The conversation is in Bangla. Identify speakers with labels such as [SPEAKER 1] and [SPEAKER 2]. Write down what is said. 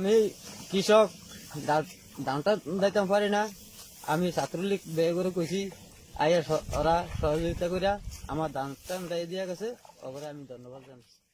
[SPEAKER 1] আমি কৃষক দা- দামটা দিতে পারি না। আমি ছাত্রলীগ ব্যয় করে কইছি, আইয়া ওরা সহযোগিতা করিয়া আমার দামটা দিয়ে দিয়া গেছে। ওপরে আমি ধন্যবাদ জানাচ্ছি।